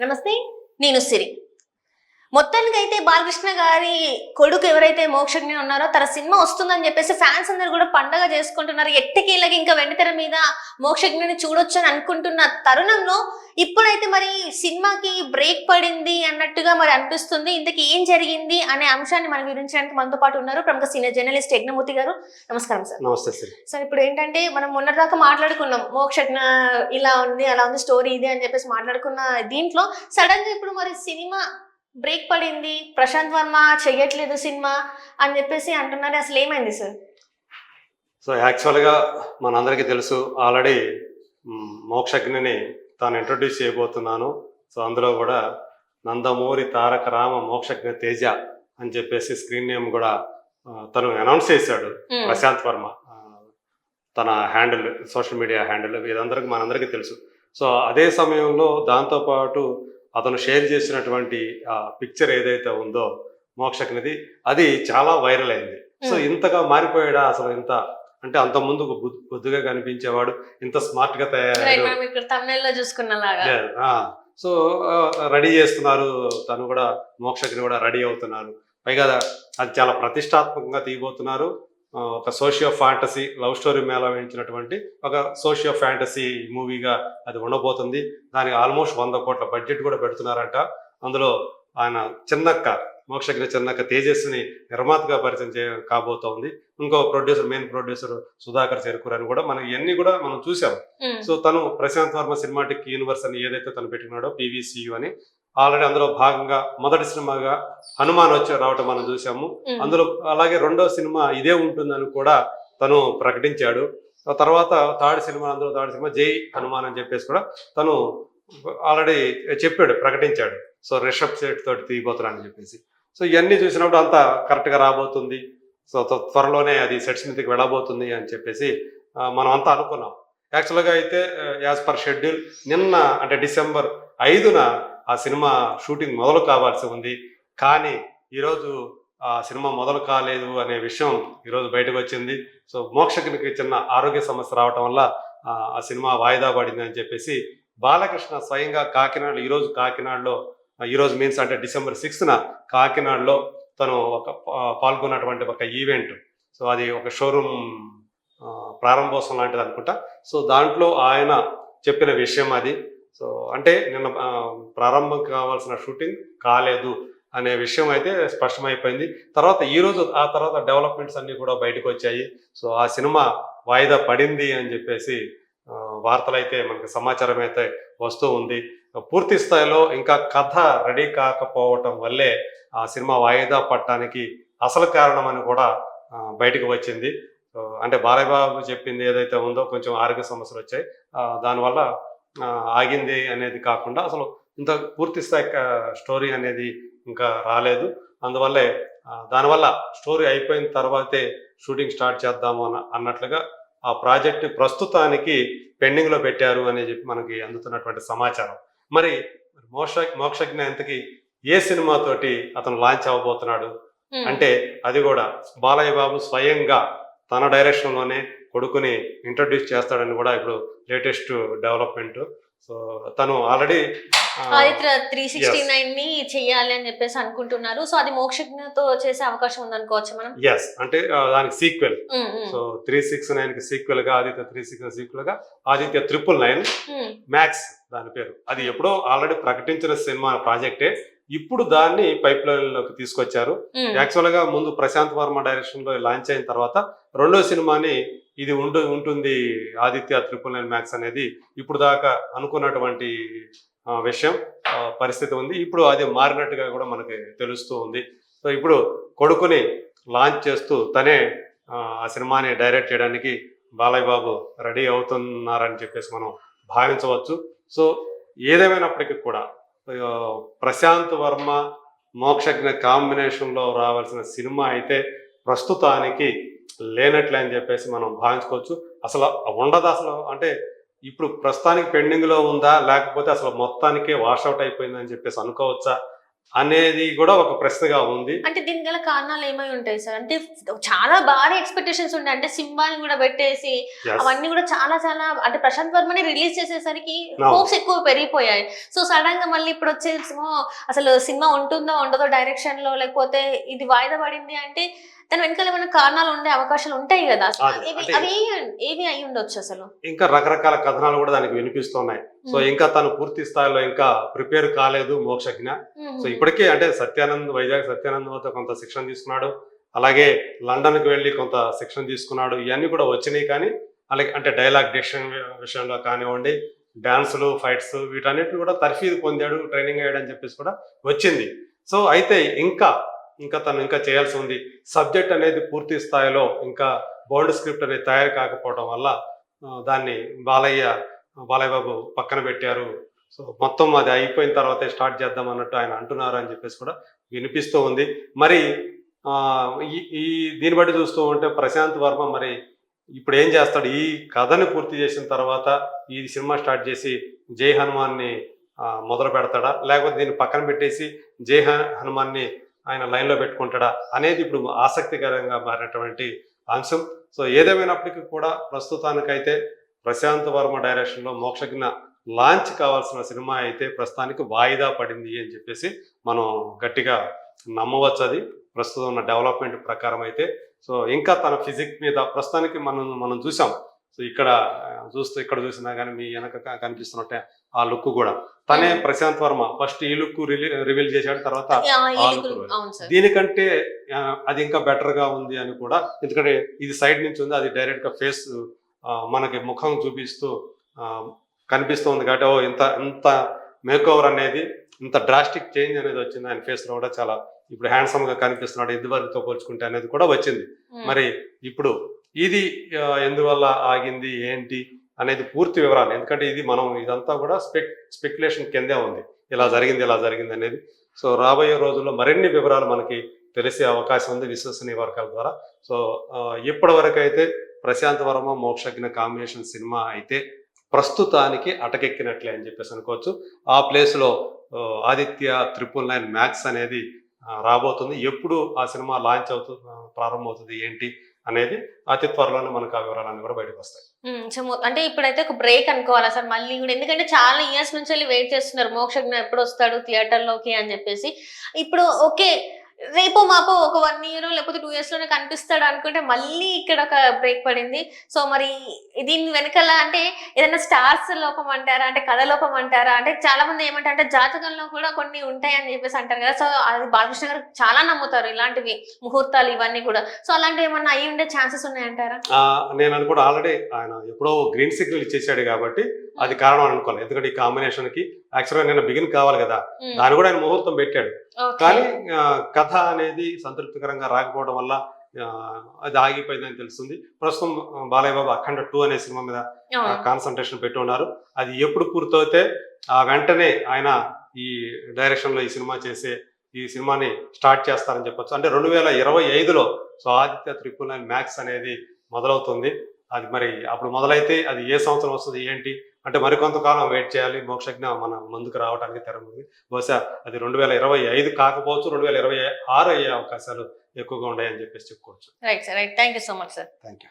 నమస్తే నేను సిరి. మొత్తానికి అయితే బాలకృష్ణ గారి కొడుకు ఎవరైతే మోక్షజ్ఞ ఉన్నారో తన సినిమా వస్తుందని చెప్పేసి ఫ్యాన్స్ అందరు కూడా పండగ చేసుకుంటున్నారు. ఎట్టకేళ్ళకి ఇంకా వెండితెర మీద మోక్షజ్ఞని చూడొచ్చు అని అనుకుంటున్న తరుణంలో ఇప్పుడైతే మరి సినిమాకి బ్రేక్ పడింది అన్నట్టుగా మరి అనిపిస్తుంది. ఇంతకీ ఏం జరిగింది అనే అంశాన్ని మనం వివరించడానికి మనతో పాటు ఉన్నారు ప్రముఖ సీనియర్ జర్నలిస్ట్ యజ్ఞమూర్తి గారు. నమస్కారం సార్. నమస్తే శ్రీ సో ఇప్పుడు ఏంటంటే మనం మొన్నటిదాకా మాట్లాడుకున్నాం మోక్షజ్ఞ ఇలా ఉంది అలా ఉంది స్టోరీ ఇది అని చెప్పేసి మాట్లాడుకున్న దీంట్లో సడన్గా ఇప్పుడు మరి సినిమా బ్రేక్ పడింది ప్రశాంత్ వర్మ చెయ్యట్లేదు సినిమా అని చెప్పేసి అంటున్నారు అసలు ఏమైంది సార్? సో యాక్చువల్గా మనందరికీ తెలుసు ఆల్రెడీ మోక్షజ్ఞని తాను ఇంట్రొడ్యూస్ చేయబోతున్నాను. సో అందులో కూడా నందమూరి తారక రామ మోక్షజ్ఞ తేజ అని చెప్పేసి స్క్రీన్ నేమ్ కూడా తను అనౌన్స్ చేశాడు ప్రశాంత్ వర్మ. తన హ్యాండిల్ సోషల్ మీడియా హ్యాండిల్ ఇదందరికి మనందరికీ తెలుసు. సో అదే సమయంలో దాంతోపాటు అతను షేర్ చేసినటువంటి ఆ పిక్చర్ ఏదైతే ఉందో మోక్షజ్ఞది అది చాలా వైరల్ అయింది. So Hmm. ఇంతగా మారిపోయాడా అసలు ఇంత? అంటే అంత ముందు బుద్- బుద్ధిగా కనిపించేవాడు ఇంత స్మార్ట్గా తయారయ్యాడు చూసుకున్నలాగా. సో రెడీ చేస్తున్నారు తను కూడా మోక్షజ్ఞ కూడా రెడీ అవుతున్నారు. పైగా అది చాలా ప్రతిష్టాత్మకంగా తీయబోతున్నారు. ఒక సోషియో ఫ్యాంటసీ లవ్ స్టోరీ మేళ వేయించినటువంటి ఒక సోషియో ఫ్యాంటసీ మూవీగా అది ఉండబోతుంది. దానికి ఆల్మోస్ట్ వంద కోట్ల బడ్జెట్ కూడా పెడుతున్నారంట. అందులో ఆయన చిన్నక్క మోక్షజ్ఞ చిన్నక్క తేజస్విని నిర్మాతగా పరిచయం చే కాబోతోంది. ఇంకో producer main producer Sudhakar Cherukuri అని కూడా మనం ఇవన్నీ కూడా మనం చూసాం. సో తను ప్రశాంత్ వర్మ సినిమాటిక్ యూనివర్స్ అని ఏదైతే తను పెట్టుకున్నాడో పీవీసీయు అని ఆల్రెడీ అందులో భాగంగా మొదటి సినిమాగా హనుమాన్ వచ్చి రావటం మనం చూసాము అందులో అలాగే రెండో సినిమా ఇదే ఉంటుందని కూడా తను ప్రకటించాడు. తర్వాత థర్డ్ సినిమా అందులో థర్డ్ సినిమా జై హనుమాన్ అని చెప్పేసి కూడా తను ఆల్రెడీ చెప్పాడు ప్రకటించాడు. సో రిషబ్ సెట్ తోటి తీయబోతున్నానని చెప్పేసి. సో ఇవన్నీ చూసినప్పుడు అంతా కరెక్ట్గా రాబోతుంది. సో త్వ- త్వరలోనే అది సెట్స్ మీదకి వెళ్ళబోతుంది అని చెప్పేసి మనం అంతా అనుకున్నాం. యాక్చువల్గా అయితే యాజ్ పర్ షెడ్యూల్ నిన్న అంటే డిసెంబర్ ఐదున ఆ సినిమా షూటింగ్ మొదలు కావాల్సి ఉంది. కానీ ఈరోజు ఆ సినిమా మొదలు కాలేదు అనే విషయం ఈరోజు బయటకు వచ్చింది. సో మోక్షకునికి చిన్న ఆరోగ్య సమస్య రావటం వల్ల ఆ, సినిమా వాయిదా పడింది అని చెప్పేసి బాలకృష్ణ స్వయంగా కాకినాడ ఈరోజు కాకినాడలో ఈరోజు మీన్స్ అంటే డిసెంబర్ సిక్స్త్న కాకినాడలో తను ఒక పాల్గొన్నటువంటి ఒక ఈవెంట్. సో అది ఒక షోరూమ్ ప్రారంభోత్సవం లాంటిది అనుకుంటా. సో దాంట్లో ఆయన చెప్పిన విషయం అది. సో అంటే నిన్న ప్రారంభం కావాల్సిన షూటింగ్ కాలేదు అనే విషయం అయితే స్పష్టమైపోయింది. తర్వాత ఈ రోజు ఆ తర్వాత డెవలప్మెంట్స్ అన్ని కూడా బయటకు వచ్చాయి. సో ఆ సినిమా వాయిదా పడింది అని చెప్పేసి వార్తలు అయితే మనకి సమాచారం అయితే వస్తూ ఉంది. పూర్తి స్థాయిలో ఇంకా కథ రెడీ కాకపోవటం వల్లే ఆ సినిమా వాయిదా పట్టడానికి అసలు కారణం అని కూడా బయటకు వచ్చింది. అంటే బాలయ్య బాబు చెప్పింది ఏదైతే ఉందో కొంచెం ఆరోగ్య సమస్యలు వచ్చాయి. దానివల్ల ఆగింది అనేది కాకుండా అసలు ఇంత పూర్తి స్థాయి స్టోరీ అనేది ఇంకా రాలేదు. అందువల్లే దానివల్ల స్టోరీ అయిపోయిన తర్వాతే షూటింగ్ స్టార్ట్ చేద్దాము అన్న అన్నట్లుగా ఆ ప్రాజెక్ట్ ప్రస్తుతానికి పెండింగ్లో పెట్టారు అని చెప్పి మనకి అందుతున్నటువంటి సమాచారం. మరి మోక్ష మోక్షజ్ఞ ఎంతకి ఏ సినిమాతోటి అతను లాంచ్ అవ్వబోతున్నాడు? అంటే అది కూడా బాలయ్య బాబు స్వయంగా తన డైరెక్షన్లోనే కొడుకుని ఇంట్రడ్యూస్ చేస్తాడని కూడా ఇప్పుడు లేటెస్ట్ డెవలప్మెంట్. సో తను ఆల్రెడీ ఆదిత్య త్రీ సిక్స్టీ నైన్ని చెయ్యాలి అని చెప్పేసి అనుకుంటున్నారు. సో అది మోక్షజ్ఞతో చేసే అవకాశం ఉందనుకోవచ్చు మనం? ఎస్ అంటే దానికి సీక్వెల్ సో త్రీ సిక్స్ నైన్కి సీక్వెల్గా ఆదిత్య త్రీ సిక్స్ సీక్వెల్గా ఆదిత్య ట్రిపుల్ నైన్ మ్యాక్స్ దాని పేరు. అది ఎప్పుడో ఆల్రెడీ ప్రకటించిన సినిమా ప్రాజెక్టే. ఇప్పుడు దాన్ని పైప్ లైన్లోకి తీసుకొచ్చారు. యాక్చువల్గా ముందు ప్రశాంత్ వర్మ డైరెక్షన్లో లాంచ్ అయిన తర్వాత రెండో సినిమాని ఇది ఉండు ఉంటుంది ఆదిత్య త్రిపుల్ నైన్ మ్యాక్స్ అనేది ఇప్పుడు దాకా అనుకున్నటువంటి విషయం పరిస్థితి ఉంది. ఇప్పుడు అది మారినట్టుగా కూడా మనకి తెలుస్తూ ఉంది. సో ఇప్పుడు కొడుకుని లాంచ్ చేస్తూ తనే ఆ, సినిమాని డైరెక్ట్ చేయడానికి బాలయ్య బాబు రెడీ అవుతున్నారని చెప్పేసి మనం భావించవచ్చు. సో ఏదేమైనప్పటికీ కూడా ప్రశాంత్ వర్మ మోక్షజ్ఞ కాంబినేషన్లో రావాల్సిన సినిమా అయితే ప్రస్తుతానికి లేనట్లే అని చెప్పేసి మనం భావించుకోవచ్చు. అసలు ఉండదు అసలు అంటే ఇప్పుడు ప్రస్తుతానికి పెండింగ్లో ఉందా? లేకపోతే అసలు మొత్తానికే వాషౌట్ అయిపోయిందని చెప్పేసి అనుకోవచ్చా? అనేది కూడా ఒక ప్రశ్నగా ఉంది. అంటే దీనికి గల కారణాలు ఏమై ఉంటాయి సార్? అంటే చాలా భారీ ఎక్స్పెక్టేషన్స్ ఉండే. అంటే సింబాని కూడా పెట్టేసి. అవన్నీ కూడా చాలా చాలా అంటే ప్రశాంత్ వర్మని రిలీజ్ చేసేసరికి. హోప్స్ ఎక్కువ పెరిగిపోయాయి. సో సడన్గా మళ్ళీ ఇప్పుడు వచ్చేసేమో అసలు సినిమా ఉంటుందో ఉండదో డైరెక్షన్లో లేకపోతే ఇది వాయిదా పడింది అంటే దాని వెనకాల ఏమైనా కారణాలు ఉండే అవకాశాలు ఉంటాయి కదా? అవి ఏవి అయి ఉండొచ్చు అసలు? ఇంకా రకరకాల కథనాలు కూడా దానికి వినిపిస్తున్నాయి. సో. ఇంకా తను పూర్తి స్థాయిలో ఇంకా ప్రిపేర్ కాలేదు మోక్షజ్ఞ. సో ఇప్పటికే అంటే సత్యానంద్ వైజాగ్ సత్యానంద్ వద్ద కొంత శిక్షణ తీసుకున్నాడు. అలాగే లండన్కి వెళ్ళి కొంత శిక్షణ తీసుకున్నాడు. ఇవన్నీ కూడా వచ్చినాయి కానీ అలాగే అంటే డైలాగ్ డిక్షన్ విషయంలో కానివ్వండి డాన్సులు ఫైట్స్ వీటన్నిటి కూడా తర్ఫీదు పొందాడు ట్రైనింగ్ అయ్యాడు అని చెప్పేసి కూడా వచ్చింది. సో అయితే ఇంకా ఇంకా తను ఇంకా చేయాల్సి ఉంది. సబ్జెక్ట్ అనేది పూర్తి స్థాయిలో ఇంకా బౌండ్ స్క్రిప్ట్ అనేది తయారు కాకపోవడం వల్ల దాన్ని బాలయ్య బాలయ్య బాబు పక్కన పెట్టారు. సో మొత్తం అది అయిపోయిన తర్వాతే స్టార్ట్ చేద్దాం అన్నట్టు ఆయన అంటున్నారు అని చెప్పేసి కూడా వినిపిస్తూ ఉంది. మరి ఈ ఈ దీన్ని బట్టి చూస్తూ ఉంటే ప్రశాంత్ వర్మ మరి ఇప్పుడు ఏం చేస్తాడు? ఈ కథని పూర్తి చేసిన తర్వాత ఈ సినిమా స్టార్ట్ చేసి జై హనుమాన్ని మొదలు పెడతాడా? లేకపోతే దీన్ని పక్కన పెట్టేసి జై హనుమాన్ని ఆయన లైన్లో పెట్టుకుంటాడా అనేది ఇప్పుడు ఆసక్తికరంగా మారినటువంటి అంశం. సో ఏదేమైనప్పటికీ కూడా ప్రస్తుతానికైతే ప్రశాంత్ వర్మ డైరెక్షన్లో మోక్షజ్ఞ లాంచ్ కావాల్సిన సినిమా అయితే ప్రస్తుతానికి వాయిదా పడింది అని చెప్పేసి మనం గట్టిగా నమ్మవచ్చు అది. ప్రస్తుతం ఉన్న డెవలప్మెంట్ ప్రకారం అయితే. సో ఇంకా తన ఫిజిక్ మీద ప్రస్తుతానికి మనం మనం చూసాం. సో ఇక్కడ చూస్తూ ఇక్కడ చూసినా కానీ మీ వెనక కనిపిస్తున్నట్టే ఆ లుక్ కూడా. తనే Hmm. ప్రశాంత్ వర్మ ఫస్ట్ ఈ లుక్ రివీల్ చేశాడు తర్వాత దీనికంటే అది ఇంకా బెటర్గా ఉంది అని కూడా ఎందుకంటే ఇది సైడ్ నుంచి ఉంది అది డైరెక్ట్గా ఫేస్ మనకి ముఖం చూపిస్తూ ఆ, కనిపిస్తుంది కాబట్టి ఓ ఇంత ఇంత మేకోవర్ అనేది ఇంత డ్రాస్టిక్ చేంజ్ అనేది వచ్చింది ఆయన ఫేస్లో కూడా చాలా. ఇప్పుడు హ్యాండ్సమ్గా కనిపిస్తున్నాడు ఇదివరకుతో పోల్చుకుంటే అనేది కూడా వచ్చింది. మ్మ్. మరి ఇప్పుడు ఇది ఎందువల్ల ఆగింది ఏంటి అనేది పూర్తి వివరాలు. ఎందుకంటే ఇది మనం ఇదంతా కూడా స్పెక్ స్పెక్యులేషన్ కిందే ఉంది. ఇలా జరిగింది ఇలా జరిగింది అనేది. సో రాబోయే రోజుల్లో మరిన్ని వివరాలు మనకి తెలిసే అవకాశం ఉంది విశ్వసనీయ వర్గాల ద్వారా. సో ఇప్పటివరకైతే ఇప్పటి వరకు అయితే ప్రశాంత్ వర్మ మోక్షజ్ఞ కాంబినేషన్ సినిమా అయితే ప్రస్తుతానికి అటకెక్కినట్లే అని చెప్పేసి అనుకోవచ్చు. ఆ ప్లేస్లో ఆదిత్య త్రిపుల్ నైన్ మ్యాక్స్ అనేది రాబోతుంది. ఎప్పుడు ఆ సినిమా లాంచ్ అవుతుంది ప్రారంభమవుతుంది ఏంటి అనేది అతి త్వరలోనే మనకు ఆ వివరాలన్నీ కూడా బయటకు వస్తాయి. అంటే ఇప్పుడైతే ఒక బ్రేక్ అనుకోవాలా సార్? మళ్ళీ కూడా ఎందుకంటే చాలా ఇయర్స్ నుంచి వెళ్ళి వెయిట్ చేస్తున్నారు. మోక్షజ్ఞ ఎప్పుడు వస్తాడు థియేటర్లోకి అని చెప్పేసి. ఇప్పుడు ఓకే రేపు మాపో ఒక వన్ ఇయర్ లేకపోతే టూ ఇయర్స్లోనే కనిపిస్తాడు అనుకుంటే మళ్ళీ ఇక్కడ ఒక బ్రేక్ పడింది. సో మరి దీని వెనకాల అంటే ఏదైనా స్టార్స్ లోపం అంటారా? అంటే కథ లోపం అంటారా? అంటే చాలా మంది ఏమంటారు అంటే జాతకంలో కూడా కొన్ని ఉంటాయి అని చెప్పేసి అంటారు కదా. సో అది బాలకృష్ణ గారు చాలా నమ్ముతారు ఇలాంటివి ముహూర్తాలు ఇవన్నీ కూడా. సో అలాంటివి ఏమన్నా అయ్యి ఉండే ఛాన్సెస్ ఉన్నాయంటారా? నేను అనుకోవడం ఆల్రెడీ ఆయన ఎప్పుడో గ్రీన్ సిగ్నల్ ఇచ్చేసాడు కాబట్టి అది కారణం అనుకోవాలి ఎందుకంటే ఈ కాంబినేషన్కి యాక్చువల్గా నేను బిగిన్ కావాలి కదా. మ్మ్. దాని కూడా ఆయన ముహూర్తం పెట్టాడు. కానీ కథ అనేది సంతృప్తికరంగా రాకపోవడం వల్ల అది ఆగిపోయిందని తెలుస్తుంది. ప్రస్తుతం బాలయ్య బాబు అఖండ టూ అనే సినిమా మీద. కాన్సన్ట్రేషన్ పెట్టి ఉన్నారు అది ఎప్పుడు పూర్తయితే ఆ వెంటనే ఆయన ఈ డైరెక్షన్లో ఈ సినిమా చేసే ఈ సినిమాని స్టార్ట్ చేస్తారని చెప్పొచ్చు. అంటే రెండు వేల ఇరవై ఐదులో so Aditya triple nine max అనేది మొదలవుతుంది. అది మరి అప్పుడు మొదలైతే అది ఏ సంవత్సరం వస్తుంది ఏంటి? అంటే మరికొంతకాలం వెయిట్ చేయాలి. మోక్షజ్ఞ మన ముందుకు రావడానికి తెర ఉంది. బహుశా అది రెండు వేల ఇరవై ఐదు కాకపోవచ్చు రెండు వేల ఇరవై ఆరు అయ్యే అవకాశాలు ఎక్కువగా ఉన్నాయని చెప్పేసి చెప్పుకోవచ్చు. Right sir right thank you so much sir thank you